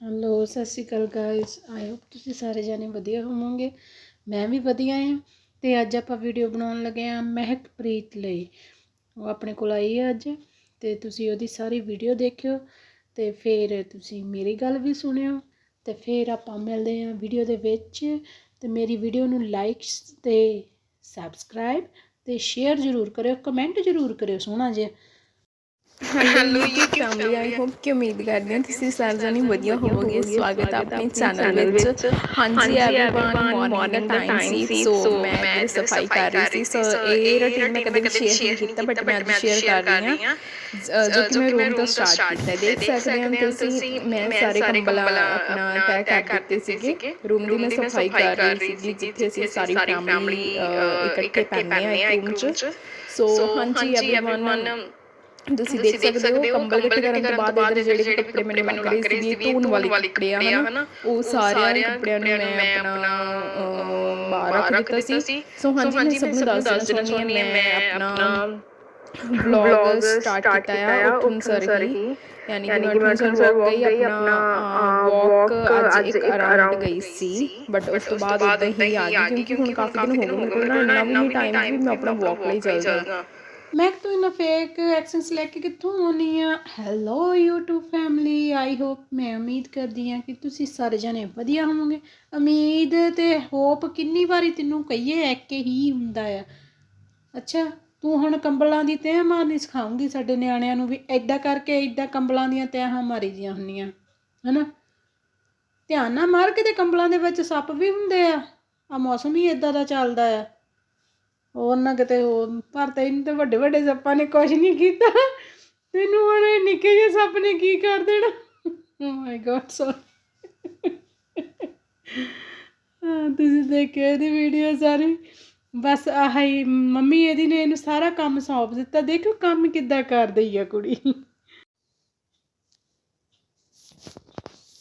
Hello, ਸਤਿ ਸ਼੍ਰੀ ਅਕਾਲ guys I hope ਤੁਸੀਂ ਸਾਰੇ ਜਾਣੇ ਵਧੀਆ ਹੋਵੋਗੇ। ਮੈਂ ਵੀ ਵਧੀਆ ਹਾਂ ਤੇ ਅੱਜ ਆਪਾਂ ਵੀਡੀਓ ਬਣਾਉਣ ਲੱਗੇ ਹਾਂ ਮਹਿਕਪ੍ਰੀਤ ਲਈ। ਉਹ ਆਪਣੇ ਕੋਲ ਆਈ ਹੈ ਅੱਜ ਤੇ ਤੁਸੀਂ ਉਹਦੀ ਸਾਰੀ ਵੀਡੀਓ ਦੇਖਿਓ ਤੇ ਫਿਰ ਤੁਸੀਂ ਮੇਰੀ ਗੱਲ ਵੀ ਸੁਣਿਓ ਤੇ ਫਿਰ ਆਪਾਂ ਮਿਲਦੇ ਹਾਂ ਵੀਡੀਓ ਦੇ ਵਿੱਚ। ਤੇ ਮੇਰੀ ਵੀਡੀਓ ਨੂੰ ਲਾਈਕਸ ਤੇ ਸਬਸਕ੍ਰਾਈਬ ਤੇ ਸ਼ੇਅਰ ਜ਼ਰੂਰ ਕਰਿਓ ਕਮੈਂਟ ਜ਼ਰੂਰ ਕਰਿਓ ਸੋਹਣਾ ਜਿਹਾ। Hello YouTube family I hope ਕਿ ਉਮੀਦ ਕਰਦੇ ਹਾਂ ਤੁਸੀਂ ਸਾਰੇ ਜਣੇ ਵਧੀਆ ਹੋਵੋਗੇ ਸਵਾਗਤ ਹੈ ਆਪਣੇ ਚੈਨਲ ਵਿੱਚ ਹਾਂਜੀ एवरीवन ਮਾਰਨਿੰਗ ਦਾ ਟਾਈਮ ਸੀ ਸੋ ਮੈਂ ਇਹ ਸਫਾਈ ਕਰ ਰਹੀ ਸੀ ਸੋ ਇਹ ਰੁਟੀਨ ਮੈਂ ਕਦੇ ਵੀ ਸ਼ੇਅਰ ਨਹੀਂ ਕੀਤਾ ਬਟ ਮੈਂ ਅੱਜ ਸ਼ੇਅਰ ਕਰ ਰਹੀ ਹਾਂ ਅ, ਜੋ ਕਿ ਮੈਂ ਰੂਮ ਤੋਂ ਸਟਾਰਟ ਕੀਤਾ ਹੈ। ਦੇਖ ਸਕਦੇ ਹੋ ਤੁਸੀਂ ਮੈਂ ਸਾਰੇ ਕੰਬਲ ਆਪਣਾ ਤੈਅ ਕਰ ਦਿੱਤੇ ਸੀਗੇ ਰੂਮ ਦੀ ਮੈਂ ਸਫਾਈ ਕਰ ਰਹੀ ਸੀ ਜਿੱਥੇ ਅਸੀਂ ਸਾਰੀ ਫੈਮਿਲੀ ਇਕੱਠੇ ਪੈਂਦੇ ਆ ਇੱਕ ਰੂਮ 'ਚ ਸੋ ਹਾਂਜੀ एवरीवन ਤੁਸੀਂ ਦੇਖ ਸਕਦੇ ਹੋ ਕੰਬਲ ਇਕੱਠੇ ਕਰਨ ਤੋਂ ਬਾਅਦ ਇਹਦੇ ਜਿਹੜੇ ਕੱਪੜੇ ਮੈਨੂੰ ਲੱਗ ਰਹੇ ਸੀ ਧੋਣ ਵਾਲੇ ਕੱਪੜੇ ਆ ਹਨਾ ਉਹ ਸਾਰਿਆਂ ਕੱਪੜਿਆਂ ਨੂੰ ਮੈਂ ਆਪਣਾ ਬਾਹਰ ਰੱਖ ਦਿੱਤਾ ਸੀ। ਸੋ। ਹਾਂਜੀ ਮੈਂ ਸਭ ਨੂੰ ਦੱਸ ਦੇਣਾ ਚਾਹੁੰਦੀ ਹਾਂ ਮੈਂ ਆਪਣਾ ਵਲੌਗ ਸਟਾਰਟ ਕੀਤਾ ਆ ਉੱਠਣ ਸਰ ਹੀ। ਯਾਨੀ ਕਿ ਮੈਂ ਉੱਠਣ ਸਰ ਵਾਕ ਗਈ ਆਪਣਾ ਵਾਕ ਅੱਜ ਇੱਕ ਅਰਾਊਂਡ ਗਈ ਸੀ। ਬਟ ਉਸ ਤੋਂ ਬਾਅਦ ਉਦਾਂ ਹੀ ਆ ਗਈ ਕਿਉਂਕਿ ਹੁਣ ਕਾਫੀ ਦਿਨ ਹੋ ਗਏ ਨਾ ਇੰਨਾ ਵੀ ਟਾਈਮ ਵੀ ਮੈਂ ਆਪਣਾ ਵਾਕ ਲਈ ਚੱਲ ਜਾਵਾਂ ਮੈਂ ਕਿ ਤੂੰ ਇਹਨਾਂ ਫੇਕ ਐਕਸੈਂਟਸ ਲੈ ਕੇ ਕਿੱਥੋਂ ਆਉਣੀ ਆ? Hello YouTube family I hope ਮੈਂ ਉਮੀਦ ਕਰਦੀ ਆ ਕਿ ਤੁਸੀਂ ਸਾਰੇ ਜਣੇ ਵਧੀਆ ਹੋਵੋਗੇ। ਉਮੀਦ ਤੇ ਹੋਪ ਕਿੰਨੀ ਵਾਰੀ ਤੈਨੂੰ ਕਹੀਏ ਇੱਕ ਹੀ ਹੁੰਦਾ ਆ। ਅੱਛਾ, ਤੂੰ ਹੁਣ ਕੰਬਲਾਂ ਦੀ ਤੈਅ ਮਾਰਨੀ ਸਿਖਾਉਂਗੀ ਸਾਡੇ ਨਿਆਣਿਆਂ ਨੂੰ ਵੀ ਐਦਾਂ ਕਰਕੇ ਐਦਾਂ ਕੰਬਲਾਂ ਦੀਆਂ ਤੈਹਾਂ ਮਾਰੀ ਦੀਆਂ ਹੁੰਦੀਆਂ ਹਨਾ? ਧਿਆਨ ਨਾਲ ਮਾਰ ਕੇ ਤੇ ਕੰਬਲਾਂ ਦੇ ਵਿੱਚ ਸੱਪ ਵੀ ਹੁੰਦੇ ਆ। ਆ ਮੌਸਮ ਹੀ ਇਦਾਂ ਦਾ ਚੱਲਦਾ ਆ। ਹੋਰ ਨਾ ਕਿਤੇ ਹੋਰ। ਪਰ ਤੈਨੂੰ ਤੇ ਵੱਡੇ ਵੱਡੇ ਸੱਪਾਂ ਨੇ ਕੁਝ ਨਹੀਂ ਕੀਤਾ। ਤੈਨੂੰ ਹੁਣ ਇਹ ਨਿੱਕੇ ਜਿਹੇ ਸੱਪ ਨੇ ਕੀ ਕਰ ਦੇਣਾ? ਓ ਮਾਈ ਗॉड ਸੋ ਤੁਸੀਂ ਦੇਖਿਆ ਇਹਦੀ ਵੀਡੀਓ ਸਾਰੀ। ਬਸ ਆਹ ਮੰਮੀ ਇਹਦੀ ਨੇ ਇਹਨੂੰ ਸਾਰਾ ਕੰਮ ਸੌਂਪ ਦਿੱਤਾ। ਦੇਖੋ ਕੰਮ ਕਿੱਦਾਂ ਕਰਦੀ ਆ ਕੁੜੀ।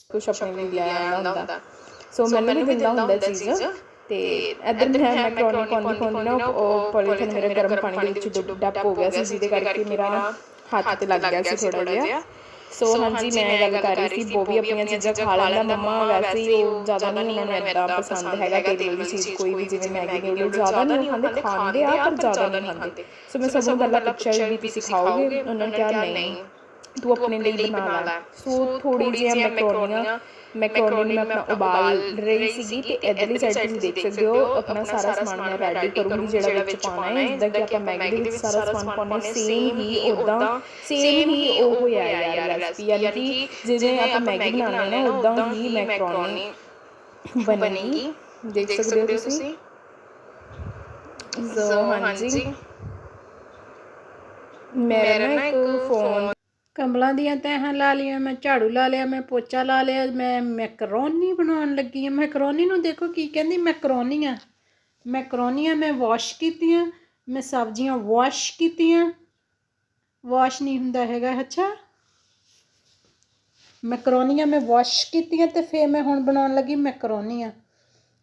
ਕੁਛ ਆਪਣੇ ਲਈ ਲਿਆਇਆ ਹੁੰਦਾ। ਸੋ ਮੈਨੂੰ ਵੀ ਦਿੰਦਾ ਹੁੰਦਾ ਚੀਜ਼ ਤੇ ਇਧਰ ਮੈਂ ਮੈਕਰੋਨੀ ਪਾਉਂਦੀ ਪਾਉਂਦੀ ਨਾ ਉਹ ਪੋਲੀਥੀਨ ਮੇਰੇ ਗਰਮ ਪਾਣੀ ਦੇ ਵਿੱਚ ਡੁੱਬ ਡੱਪ ਹੋ ਗਿਆ ਸੀ ਜਿਹਦੇ ਕਰਕੇ ਮੇਰਾ ਹੱਥ ਤੇ ਲੱਗ ਗਿਆ ਸੀ ਥੋੜਾ ਜਿਹਾ। ਸੋ ਹਾਂਜੀ ਮੈਂ ਗੱਲ ਕਰ ਰਹੀ ਸੀ ਉਹ ਵੀ ਆਪਣੀਆਂ ਚੀਜ਼ਾਂ ਖਾ ਲੈਂਦਾ ਮੰਮਾ ਵੈਸੇ ਹੀ ਉਹ ਜ਼ਿਆਦਾ ਨਹੀਂ ਉਹਨਾਂ ਨੂੰ ਏਦਾਂ ਪਸੰਦ ਹੈਗਾ ਤੇਲ ਵਾਲੀ ਚੀਜ਼ ਕੋਈ ਵੀ ਜਿਵੇਂ ਮੈਗੀ ਨੂਡਲ ਜ਼ਿਆਦਾ ਨਹੀਂ ਖਾਂਦੇ ਖਾਂਦੇ ਆ ਪਰ ਜ਼ਿਆਦਾ ਨਹੀਂ ਖਾਂਦੇ। ਸੋ ਮੈਂ ਸਭ ਨੂੰ ਗੱਲਾਂ ਪੁੱਛਿਆ ਵੀ ਤੁਸੀਂ ਖਾਓਗੇ? ਉਹਨਾਂ ਨੇ ਕਿਹਾ ਨਹੀਂ। ਤੂੰ ਆਪਣੇ ਲਈ ਬਣਾ ਲੈ। ਸੋ ਥੋੜੀ ਜਿਹੀ ਮੈਕਰੋਨੀਆਂ ਮੈਕਰੋਨੀ ਮੈਂ ਆਪਣਾ ਉਬਾਲ ਰਹੀ ਸੀਗੀ ਤੇ ਇਧਰਲੀ ਸਾਈਡ ਤੁਸੀਂ ਦੇਖ ਸਕਦੇ ਹੋ ਆਪਣਾ ਸਾਰਾ ਸਮਾਨ ਮੈਂ ਰੈਡੀ ਕਰੂੰਗੀ ਜਿਹੜਾ ਵਿੱਚ ਪਾਉਣਾ ਹੈ। ਜਿੱਦਾਂ ਕਿ ਆਪਾਂ ਮੈਗੀ ਦੇ ਵਿੱਚ ਸਾਰਾ ਸਮਾਨ ਪਾਉਣਾ ਸੇਮ ਹੀ ਉਦਾਂ ਸੇਮ ਹੀ ਉਹ ਹੋਇਆ ਯਾਰ ਰੈਸਪੀ ਯਾਨੀ ਕਿ ਜਿਵੇਂ ਆਪਾਂ ਮੈਗੀ ਬਣਾਉਂਦੇ ਨਾ ਉਦਾਂ ਹੀ ਮੈਕਰੋਨੀ ਬਣੇਗੀ। ਦੇਖ ਸਕਦੇ ਹੋ ਤੁਸੀਂ? ਸੋ ਹਾਂਜੀ। ਮੇਰਾ ਨਾ ਇੱਕ ਫੋਨ ਕੰਬਲਾਂ ਦੀਆਂ ਤੈਹਾਂ ਲਾ ਲਈਆਂ, ਮੈਂ ਝਾੜੂ ਲਾ ਲਿਆ, ਮੈਂ ਪੋਚਾ ਲਾ ਲਿਆ, ਮੈਂ ਮੈਕਰੋਨੀ ਬਣਾਉਣ ਲੱਗੀ ਹਾਂ। ਮੈਕਰੋਨੀ ਨੂੰ ਦੇਖੋ ਕੀ ਕਹਿੰਦੀ, ਮੈਕਰੋਨੀਆਂ। ਮੈਕਰੋਨੀਆਂ ਮੈਂ ਵਾਸ਼ ਕੀਤੀਆਂ, ਮੈਂ ਸਬਜ਼ੀਆਂ ਵਾਸ਼ ਕੀਤੀਆਂ। ਵਾਸ਼ ਨਹੀਂ ਹੁੰਦਾ ਹੈਗਾ, ਅੱਛਾ। ਮੈਕਰੋਨੀਆਂ ਮੈਂ ਵਾਸ਼ ਕੀਤੀਆਂ ਤੇ ਫੇਰ ਮੈਂ ਹੁਣ ਬਣਾਉਣ ਲੱਗੀ ਮੈਕਰੋਨੀਆਂ।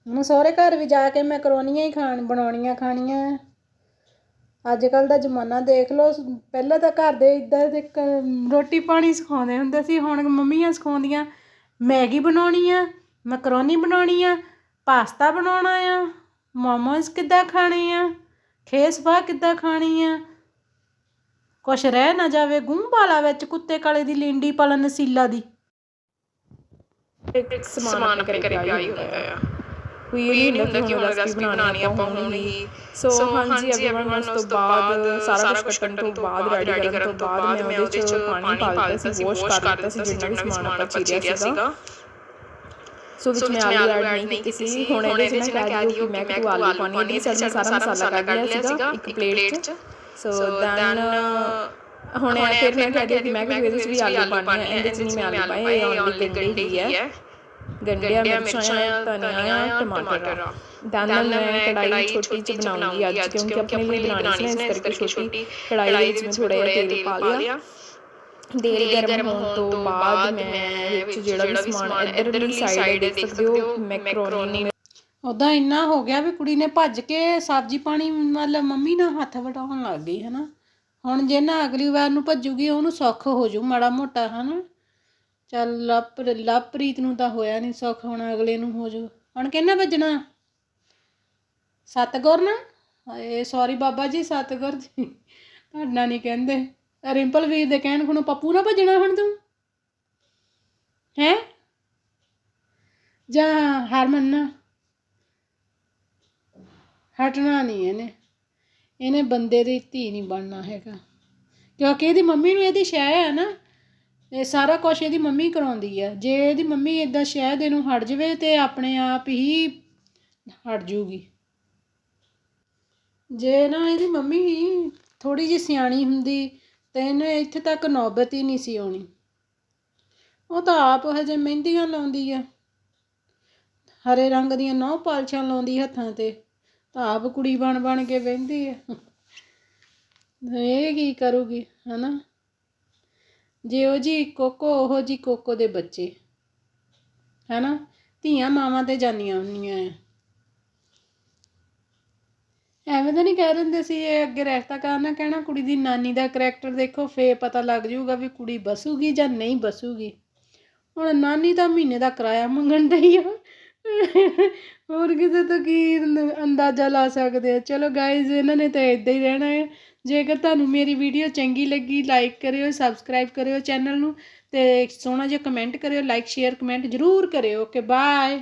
ਹੁਣ ਸਹੁਰੇ ਘਰ ਵੀ ਜਾ ਕੇ ਮੈਕਰੋਨੀਆਂ ਹੀ ਖਾਣ, ਬਣਾਉਣੀਆਂ ਖਾਣੀਆਂ। ਅੱਜ ਕੱਲ੍ਹ ਦਾ ਜ਼ਮਾਨਾ ਦੇਖ ਲਓ ਪਹਿਲਾਂ ਤਾਂ ਘਰ ਦੇ ਇੱਦਾਂ ਦੇ ਕ- ਰੋਟੀ ਪਾਣੀ ਸਿਖਾਉਂਦੇ ਹੁੰਦੇ ਸੀ, ਹੁਣ ਮੰਮੀਆਂ ਸਿਖਾਉਂਦੀਆਂ, ਮੈਗੀ ਬਣਾਉਣੀ ਆ, ਮਕਰੋਨੀ ਬਣਾਉਣੀ ਆ, ਪਾਸਤਾ ਬਣਾਉਣਾ ਆ, ਮੋਮੋਸ ਕਿੱਦਾਂ ਖਾਣੇ ਆ, ਖੇਸ ਖੇਸਪਾ ਕਿੱਦਾਂ ਖਾਣੀ ਆ। ਕੁਛ ਰਹਿ ਨਾ ਜਾਵੇ ਗੁੰਬਾਲਾ ਵਿੱਚ ਕੁੱਤੇ ਕਾਲੇ ਦੀ ਲੀਂਡੀ ਪਲਨ ਨਸੀਲਾ ਦੀ। ਸਮਾਨ ਆਪਣੇ ਘਰੇ ਹੁੰਦਾ ਆ। ਕੋਈ ਇਹ ਨਹੀਂ ਹੁੰਦਾ ਕਿ ਹੁਣ ਰੈਸਪੀ ਬਣਾਉਣੀ ਆਪਾਂ ਹੁਣ ਹੀ ਸੋ ਹਾਂਜੀ ਐਵਰੀਵਨ ਉਸ ਤੋਂ ਬਾਅਦ ਸਾਰਾ ਕੁਝ ਕੱਟਣ ਤੋਂ ਬਾਅਦ ਰੈਡੀ ਕਰਨ ਤੋਂ ਬਾਅਦ ਮੈਂ ਉਹਦੇ ਚ ਪਾਣੀ ਪਾ ਦਿੱਤਾ ਸੀ ਵਾਸ਼ ਕਰ ਦਿੱਤਾ ਸੀ ਜਿੰਨਾ ਵੀ ਸਮਾਨ ਆਪਾਂ ਚੀਰਿਆ ਸੀਗਾ। ਸੋ ਵਿੱਚ ਮੈਂ ਆਲੂ ਐਡ ਨਹੀਂ ਕੀਤੀ ਸੀ। ਹੁਣ ਇਹਦੇ ਵਿੱਚ ਮੈਂ ਕਹਿ ਦਿਓ ਕਿ ਮੈਂ ਕੋ ਆਲੂ ਪਾਣੀ ਦੀ ਸਾਰਾ ਮਸਾਲਾ ਕੱਢ ਲਿਆ ਸੀਗਾ ਇੱਕ ਪਲੇਟ 'ਚ ਸੋ ਦੈਨ ਹੁਣ ਫਿਰ ਮੈਂ ਕਹਿ ਦਿਆ ਕਿ ਮੈਂ ਕਿ ਇਹਦੇ ਵਿੱਚ ਵੀ ਆਲੂ ਪਾਣੇ ਇਹਦੇ ਵਿੱਚ ਨਹੀਂ ਮੈਂ ਆਲੂ ਪਾਏ ਇਹ ਓਨਲੀ ਗੰਡੇ ਹੀ ਹੈ ਗੰਡਿਆਂ ਮਿਰਚਾਂ ਧਨੀਆ ਟਮਾਟਰ। ਦੈਨ ਮੈਂ ਕੜਾਈ ਛੋਟੀ ਚ ਬਣਾਉਂਗੀ ਅੱਜ ਕਿਉਂਕਿ ਆਪਣੇ ਲਈ ਬਣਾਉਣੀ ਸੀ ਇਸ ਕਰਕੇ ਛੋਟੀ ਕੜਾਈ ਵਿੱਚ ਮੈਂ ਥੋੜਾ ਜਿਹਾ ਤੇਲ ਪਾ ਲਿਆ। ਤੇਲ ਗਰਮ ਹੋਣ ਤੋਂ ਬਾਅਦ ਮੈਂ ਵਿੱਚ ਜਿਹੜਾ ਵੀ ਸਮਾਨ ਇੱਧਰਲੀ ਸਾਈਡ ਦੇਖ ਸਕਦੇ ਹੋ ਮੈਕਰੋਨੀ ਉਦਾਂ ਇੰਨਾ ਹੋ ਗਿਆ ਵੀ ਕੁੜੀ ਨੇ ਭੱਜ ਕੇ ਸਬਜ਼ੀ ਪਾਣੀ ਮਤਲਬ ਮੰਮੀ ਨਾਲ ਹੱਥ ਵਟਾਉਣ ਲੱਗ ਗਈ ਹਨਾ? ਹੁਣ ਜੇ ਨਾ ਅਗਲੀ ਵਾਰ ਨੂੰ ਭੱਜੂਗੀ ਉਹਨੂੰ ਸੁੱਖ ਹੋ ਜੂ ਮਾੜਾ ਮੋਟਾ ਹਨਾ? ਚੱਲ ਲਵ ਲਵਪ੍ਰੀਤ ਨੂੰ ਤਾਂ ਹੋਇਆ ਨਹੀਂ ਸੁੱਖ, ਹੁਣ ਅਗਲੇ ਨੂੰ ਹੋ ਜਾਊ ਹੁਣ ਕਿੰਨਾ ਵੱਜਣਾ? ਸਤਗੁਰ ਨਾ? ਹਾਏ ਸੌਰੀ ਬਾਬਾ ਜੀ, ਸਤਗੁਰ ਜੀ। ਤੁਹਾਡਾ ਨਹੀਂ ਕਹਿੰਦੇ। ਰਿੰਪਲ ਵੀਰ ਦੇ ਕਹਿਣ ਖਣੋ ਪੱਪੂ ਨਾ ਭੱਜਣਾ ਹੁਣ ਤੂੰ? ਹੈ? ਜਾਂ ਹਰਮਨ ਨਾ? ਹਟਣਾ ਨਹੀਂ ਇਹਨੇ। ਇਹਨੇ ਬੰਦੇ ਦੀ ਧੀ ਨਹੀਂ ਬਣਨਾ ਹੈਗਾ। ਕਿਉਂਕਿ ਇਹਦੀ ਮੰਮੀ ਨੂੰ ਇਹਦੀ ਸ਼ੈ ਹੈ ਨਾ। ਇਹ ਸਾਰਾ ਕੁਝ ਇਹਦੀ ਮੰਮੀ ਕਰਾਉਂਦੀ ਆ। ਜੇ ਇਹਦੀ ਮੰਮੀ ਇਦਾਂ ਸ਼ਹਿ ਇਹਨੂੰ ਨੂੰ ਹਟ ਜਾਵੇ ਤੇ ਆਪਣੇ ਆਪ ਹੀ ਹਟ ਜੂਗੀ। ਜੇ ਨਾ ਇਹਦੀ ਮੰਮੀ ਥੋੜੀ ਜਿਹੀ ਸਿਆਣੀ ਹੁੰਦੀ ਤੇ ਇਹਨੇ ਇੱਥੇ ਤੱਕ ਨੌਬਤ ਹੀ ਨਹੀਂ ਸੀ ਆਉਣੀ। ਉਹ ਤਾਂ ਆਪ ਹਜੇ ਮਹਿੰਦੀਆਂ ਲਾਉਂਦੀ ਆ। ਹਰੇ ਰੰਗ ਦੀਆਂ ਨੌ ਪਾਲਛਾਂ ਲਾਉਂਦੀ ਹੱਥਾਂ ਤੇ। ਤਾਂ ਆਪ ਕੁੜੀ ਬਣ ਬਣ ਕੇ ਬਹਿੰਦੀ ਆ। ਇਹ ਕੀ ਕਰੂਗੀ, ਹਨਾ? ਜੇ ਉਹ ਜੀ ਕੋਕੋ, ਉਹ ਜੀ ਕੋਕੋ ਦੇ ਬੱਚੇ। ਹੈਨਾ? ਧੀਆਂ ਮਾਵਾਂ ਤੇ ਜਾਂਦੀਆਂ ਹੁੰਦੀਆਂ ਆ ਐਵੇਂ ਤਾਂ ਨਹੀਂ ਕਹਿ ਦਿੰਦੇ ਸੀ ਇਹ ਅੱਗੇ ਰਹਿਤਾ ਕਰਨਾ ਕਹਿਣਾ, ਕੁੜੀ ਦੀ ਨਾਨੀ ਦਾ ਕਰੈਕਟਰ ਦੇਖੋ ਫੇ ਪਤਾ ਲੱਗ ਜਾਊਗਾ ਵੀ ਕੁੜੀ ਬਸੂਗੀ ਜਾਂ ਨਹੀਂ ਬਸੂਗੀ। ਹੁਣ ਨਾਨੀ ਤਾਂ ਮਹੀਨੇ ਦਾ ਕਿਰਾਇਆ ਮੰਗਣ ਡਈ ਆ। ਹੋਰ ਕਿਸੇ ਤੋਂ ਕੀ ਅੰਦਾਜ਼ਾ ਲਾ ਸਕਦੇ ਆ? ਚਲੋ ਗਾਇਜ਼ ਇਹਨਾਂ ਨੇ ਤਾਂ ਇੱਦਾਂ ਹੀ ਰਹਿਣਾ ਹੈ ਜੇਕਰ ਤੁਹਾਨੂੰ ਮੇਰੀ ਵੀਡੀਓ ਚੰਗੀ ਲੱਗੀ ਲਾਈਕ ਕਰਿਓ ਸਬਸਕ੍ਰਾਈਬ ਕਰਿਓ ਚੈਨਲ ਨੂੰ ਅਤੇ ਸੋਹਣਾ ਜਿਹਾ ਕਮੈਂਟ ਕਰਿਓ ਲਾਈਕ ਸ਼ੇਅਰ ਕਮੈਂਟ ਜ਼ਰੂਰ ਕਰਿਓ। Okay bye